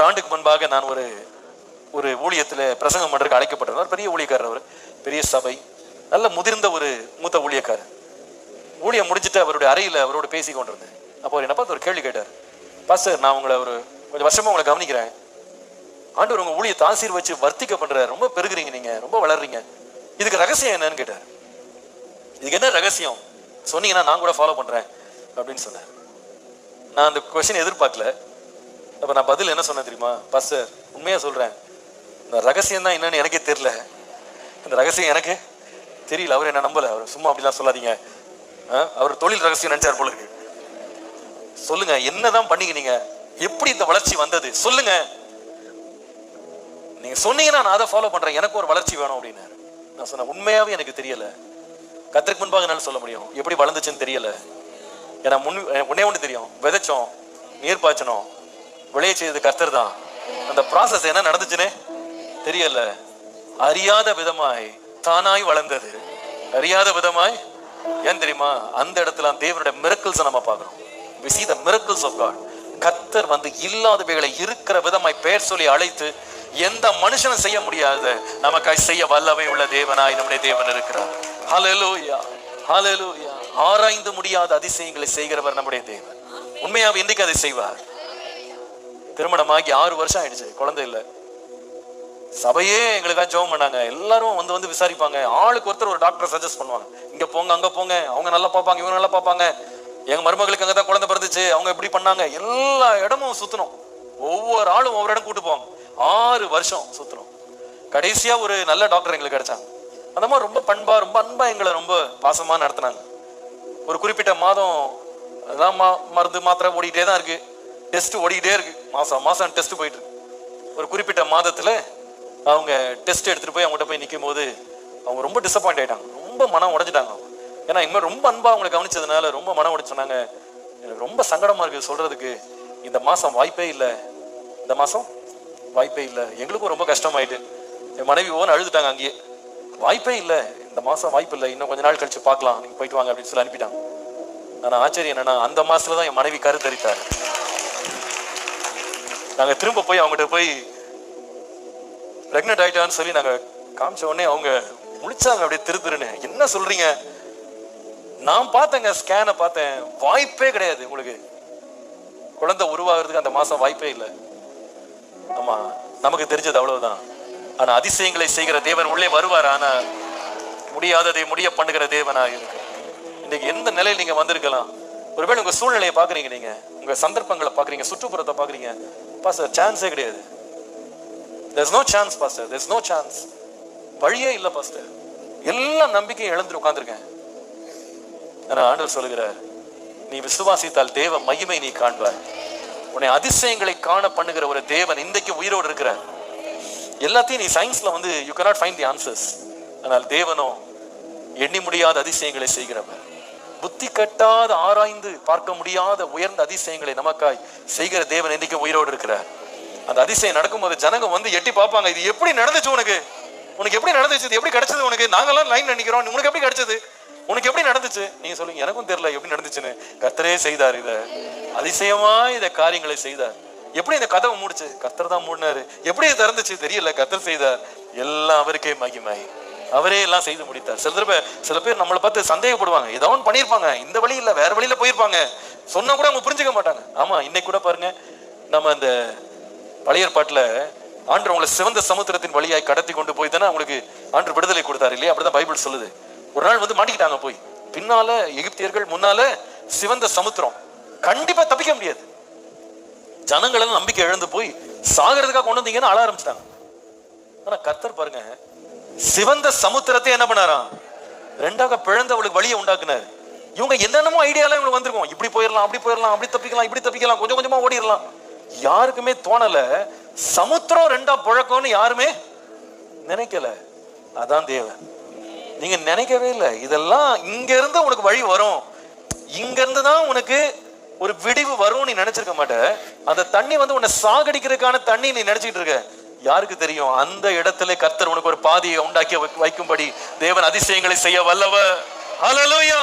ஒரு ஆண்டுக்கு முன்பாக நான் ஒரு ஒரு ஊழியத்தில் பிரசங்கம் பண்ணுறதுக்கு அழைக்கப்பட்டிருந்தார். ஒரு பெரிய ஊழியக்காரர் அவர். பெரிய சபை. நல்ல முதிர்ந்த ஒரு மூத்த ஊழியக்காரர். ஊழியம் முடிஞ்சுட்டு அவருடைய அறையில் அவரோட பேசி கொண்டிருந்தேன். அப்போ அவர் என்ன பார்த்து ஒரு கேள்வி கேட்டார். பாஸ்டர் நான் உங்களை ஒரு கொஞ்சம் வருஷமாக உங்களை கவனிக்கிறேன். ஆண்டவர் உங்கள் ஊழியத்தை ஆசீர்வச்சு வர்த்திக்க பண்ணுற ரொம்ப பெருகுறீங்க நீங்கள் ரொம்ப வளர்றீங்க. இதுக்கு ரகசியம் என்னன்னு கேட்டார். இதுக்கு என்ன ரகசியம்? சொன்னீங்கன்னா நான் கூட ஃபாலோ பண்ணுறேன் அப்படின்னு சொன்னேன் நான் அந்த கொஸ்டின் எதிர்பார்க்கல. அப்போ நான் பதில் என்ன சொன்னேன் தெரியுமா பாஸ்டர் உண்மையாக சொல்கிறேன் இந்த ரகசியம் தான் என்னன்னு எனக்கே தெரில இந்த ரகசியம் எனக்கு தெரியல அவர் என்ன நம்பலை அவர் சும்மா அப்படிலாம் சொல்லாதீங்க ஆ? அவர் தொழில் ரகசியம் நினைச்சார் போல இருக்கு சொல்லுங்க என்னதான் பண்ணீங்க நீங்க எப்படி இந்த வளர்ச்சி வந்தது சொல்லுங்க நீங்க சொன்னீங்கன்னா நான் அதை ஃபாலோ பண்றேன் எனக்கு ஒரு வளர்ச்சி வேணும் அப்படின்னு நான் சொன்னேன் உண்மையாவே எனக்கு தெரியல கத்திரிக்கு முன்பாக என்னால சொல்ல முடியும் எப்படி வளர்ந்துச்சுன்னு தெரியல ஏன்னா முன் உன்னே ஒன்று தெரியும் விதைச்சோம் நீர் பாய்ச்சணும் விளைய செய்தது கர்த்தர் தான். அந்த ப்ராசஸ் என்ன நடந்துச்சுன்னே தெரியல. அறியாத விதமாய் தானாய் வளர்ந்தது. அறியாத விதமாய் ஏன் தெரியுமா? அந்த இடத்துல தேவனுடைய மிரக்கல்ஸை நம்ம பார்க்கிறோம். விசி த the miracles of God. வந்து இல்லாதவைகளை இருக்கிற விதமாய் பெயர் சொல்லி அழைத்து எந்த மனுஷனும் செய்ய முடியாத நமக்காய் செய்ய வல்லவை உள்ள தேவனாய் நம்முடைய தேவன் இருக்கிறார். ஹலலூயா ஹலலூயா ஆராய்ந்து முடியாத அதிசயங்களை செய்கிறவர் நம்முடைய தேவன். உண்மையாக இன்றைக்கு அதை செய்வார். திருமணமாகி ஆறு வருஷம் ஆயிடுச்சு குழந்தை இல்லை. சபையே எங்களுக்காக ஜெபம் பண்ணாங்க. எல்லாரும் வந்து வந்து விசாரிப்பாங்க. ஆளுக்கு ஒருத்தர் ஒரு டாக்டர் சஜஸ்ட் பண்ணுவாங்க. இங்க போங்க அங்க போங்க. அவங்க நல்லா பார்ப்பாங்க இவங்க நல்லா பார்ப்பாங்க. எங்க மருமகளுக்கு அங்கதான் குழந்தை பிறந்துச்சு. அவங்க எப்படி பண்ணாங்க. எல்லா இடமும் சுத்தணும். ஒவ்வொரு ஆளும் ஒவ்வொரு இடம் கூட்டு போவாங்க. ஆறு வருஷம் சுத்தணும். கடைசியா ஒரு நல்ல டாக்டர் எங்களுக்கு கிடைச்சாங்க. அந்த மாதிரி ரொம்ப பண்பா ரொம்ப அன்பா எங்களை ரொம்ப பாசமா நடத்தினாங்க. ஒரு குறிப்பிட்ட மாதம் அதான் மருந்து மாத்திரை ஓடிக்கிட்டே தான் இருக்கு. டெஸ்ட் ஓடிக்கிட்டே இருக்கு. மாசம் மாசம் டெஸ்ட் போயிட்டு இருக்கு. ஒரு குறிப்பிட்ட மாதத்துல அவங்க டெஸ்ட் எடுத்துட்டு போய் அவங்ககிட்ட போய் நிற்கும் போது அவங்க ரொம்ப டிசப்பாயிண்ட் ஆயிட்டாங்க. ரொம்ப மனம் உடைஞ்சிட்டாங்க அவங்க. ஏன்னா இனிமேல் ரொம்ப அன்பா அவங்களை கவனிச்சதுனால ரொம்ப மனம் உடைச்சு சொன்னாங்க. எனக்கு ரொம்ப சங்கடமா இருக்கு சொல்றதுக்கு. இந்த மாசம் வாய்ப்பே இல்லை. இந்த மாசம் வாய்ப்பே இல்லை. எங்களுக்கும் ரொம்ப கஷ்டமாயிட்டு. என் மனைவி ஓன் அழுதுட்டாங்க அங்கேயே. வாய்ப்பே இல்லை. இந்த மாசம் வாய்ப்பு இல்லை. இன்னும் கொஞ்ச நாள் கழிச்சு பார்க்கலாம். நீங்க போயிட்டு வாங்க அப்படின்னு சொல்லி அனுப்பிட்டாங்க. ஆனா ஆச்சரியம் என்னன்னா அந்த மாசத்துல தான் என் மனைவி கருத்தரித்தார். நாங்கள் திரும்ப போய் அவங்ககிட்ட போய் பிரெக்னென்ட் ஆயிட்டான்னு சொல்லி நாங்கள் காமிச்ச உடனே அவங்க முழிச்சாங்க அப்படியே திரு திருன்னு. என்ன சொல்றீங்க? நான் பார்த்தேங்க ஸ்கேனை பார்த்தேன். வாய்ப்பே கிடையாது உங்களுக்கு. குழந்தை உருவாகிறதுக்கு அந்த மாசம் வாய்ப்பே இல்லை. ஆமா நமக்கு தெரிஞ்சது அவ்வளவுதான். ஆனா அதிசயங்களை செய்கிற தேவன் உள்ளே வருவார். ஆனா முடியாததை முடிய பண்ணுகிற தேவனா இருக்கு. இன்னைக்கு எந்த நிலையில் நீங்க வந்திருக்கலாம்? ஒருவேளை உங்க சூழ்நிலையை பாக்குறீங்க நீங்க உங்க சந்தர்ப்பங்களை பாக்குறீங்க சுற்றுப்புறத்தை பாக்குறீங்க பாஸ்டர் சான்ஸே கிடையாது. There's no chance pastor. There's no chance வழியே இல்லை பாஸ்டர். எல்லா நம்பிக்கையும் இழந்து உட்கார்ந்திருக்கேன். ஆனா ஆண்டவர் சொல்லுகிறார் நீ விசுவாசித்தால் தேவ மகிமை நீ காண்பாய். உன்னை அதிசயங்களை காண பண்ணுகிற ஒரு தேவன் இன்றைக்கு உயிரோடு இருக்கிறார். எல்லாத்தையும் நீ சயின்ஸ்ல வந்து you cannot find the answers ஆனால் தேவனோ எண்ணி முடியாத அதிசயங்களை செய்கிறவர். புத்தி கட்டாத ஆராய்ந்து பார்க்க முடியாத உயர்ந்த அதிசயங்களை நமக்காய் செய்கிற தேவன் இன்னைக்கு உயிரோடு இருக்கிறார். அந்த அதிசயம் நடக்கும்போது ஜனங்க வந்து எட்டி பார்ப்பாங்க இது எப்படி நடந்துச்சு உனக்கு? உனக்கு எப்படி நடந்துச்சு? இது எப்படி கிடைச்சது உனக்கு? நாங்கெல்லாம் லைன் நினைக்கிறோம் உனக்கு எப்படி கிடைச்சது? உனக்கு எப்படி நடந்துச்சு? நீங்க சொல்லுங்க எனக்கும் தெரியல எப்படி நடந்துச்சுன்னு. கத்தரே செய்தார் இத. அதிசயமா இத காரியங்களை செய்தார். எப்படி இந்த கதவை மூடுச்சு? கத்தர் தான் மூடினாரு. எப்படி திறந்துச்சு? தெரியல கத்தர் செய்தார். எல்லாம் அவருக்கே மகிமாயி அவரே எல்லாம் செய்து முடித்தார். சில தடவை சில பேர் நம்மளை பார்த்து சந்தேகப்படுவாங்க. ஏதோ ஒன்று பண்ணியிருப்பாங்க. இந்த வழி இல்லை வேற வழியில போயிருப்பாங்க. சொன்னா கூட அவங்க புரிஞ்சுக்க மாட்டாங்க. ஆமா இன்னைக்கு கூட பாருங்க நம்ம இந்த பழைய பாட்டில் ஆண்டு உங்களை சிவந்த சமுத்திரத்தின் வழியாய் கடத்தி கொண்டு போய் தானே அவங்களுக்கு ஆண்டு விடுதலை கொடுத்தாரு இல்லையா? அப்படிதான் பைபிள் சொல்லுது. ஒரு நாள் வந்து மாட்டிக்கிட்டாங்க போய். பின்னால எகிப்தியர்கள் முன்னால சிவந்த சமுத்திரம். கண்டிப்பா தப்பிக்க முடியாது. ஜனங்களெல்லாம் நம்பிக்கை இழந்து போய் சாகிறதுக்காக கொண்டு வந்தீங்கன்னு ஆள ஆரம்பிச்சிட்டாங்க. ஆனா கத்தர் பாருங்க சிவந்த சமுத்திரத்தை என்ன பண்ணாராம்? ரெண்டாக பிழந்து அவளுக்கு வழியை உண்டாக்குனாரு. இவங்க என்னென்னமோ ஐடியாலாம் இவங்களுக்கு வந்திருக்கும். இப்படி போயிடலாம் அப்படி போயிடலாம் அப்படி தப்பிக்கலாம் இப்படி தப்பிக்கலாம் கொஞ்சம் கொஞ்சமா ஓடிடலாம் யாருக்குமே தோணல. சமுத்திரம் ரெண்டா புழக்கம்னு யாருமே நினைக்கல. அதான் தேவன். நீங்க நினைக்கவே இல்லை. இதெல்லாம் இங்க இருந்து உனக்கு வழி வரும். இங்க இருந்து தான் உனக்கு ஒரு விடிவு வரும் நீ நினைச்சிருக்க மாட்ட. அந்த தண்ணி வந்து உன்னை சாகடிக்கிறதுக்கான தண்ணி நீ நினைச்சிட்டு இருக்க. யாருக்கு தெரியும்? அந்த இடத்துல கர்த்தர் உனக்கு ஒரு பாதையை உண்டாக்கி வைக்கும்படி தேவன் அதிசயங்களை செய்ய வல்லவர். ஹalleluya